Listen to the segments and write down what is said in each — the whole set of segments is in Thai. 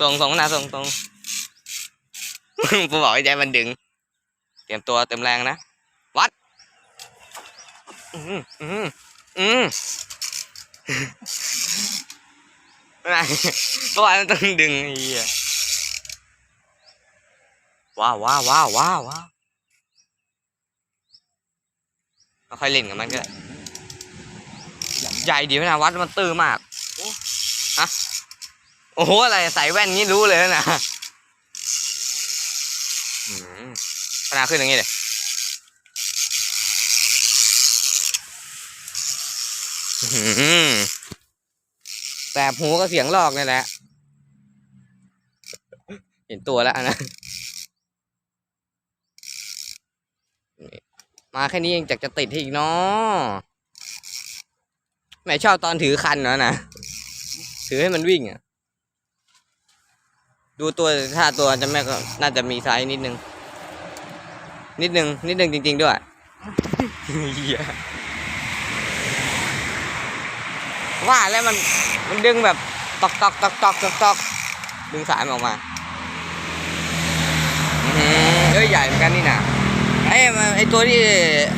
ส่งส่งนะส่งส่งกูบอกให้ใจมันดึง เตรียมตัวเต็มแรงนะ วัด อืมอืมอืมอะไรตัวมันต้องดึงไอ้เหี้ยว้าวว้าวว้าวว้าวว้าวค่อยเล่นกับมันก็ใหญ่ดีนะวัดมันตื้อมาก ฮะโอ้โหอะไรใส่แว่นนี้รู้เลยนะอืมขนาขึ้นอย่างนี้เลยแสบหูก็เสียงลอกนี่แหละ เห็นตัวแล้วนะ มาแค่นี้ยังจากจะติดให้อีกเนาะแม่ชอบตอนถือคันเนาะนะ ถือให้มันวิ่งอะ ดูตัวถ้าตัวจะแม่ก็น่าจะมีไซส์นิดนึง นิดนึง นิดนึงจริง ๆ ด้วยเหี้ยว่าแล้วมันมันดึงแบบตอกตอกตอกตอกตอกตอกดึงสายมันออกมาเอ้ยใหญ่เหมือนกันนี่นะไอ้ไอ้ตัวที่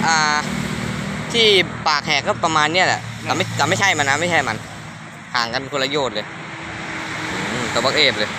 อ่าที่ปากแหกก็ประมาณเนี้ยแหละแต่ไม่แต่ไม่ใช่มันนะไม่ใช่มัน ห่างกันคนละโยชน์เลยตะบักเอฟเลย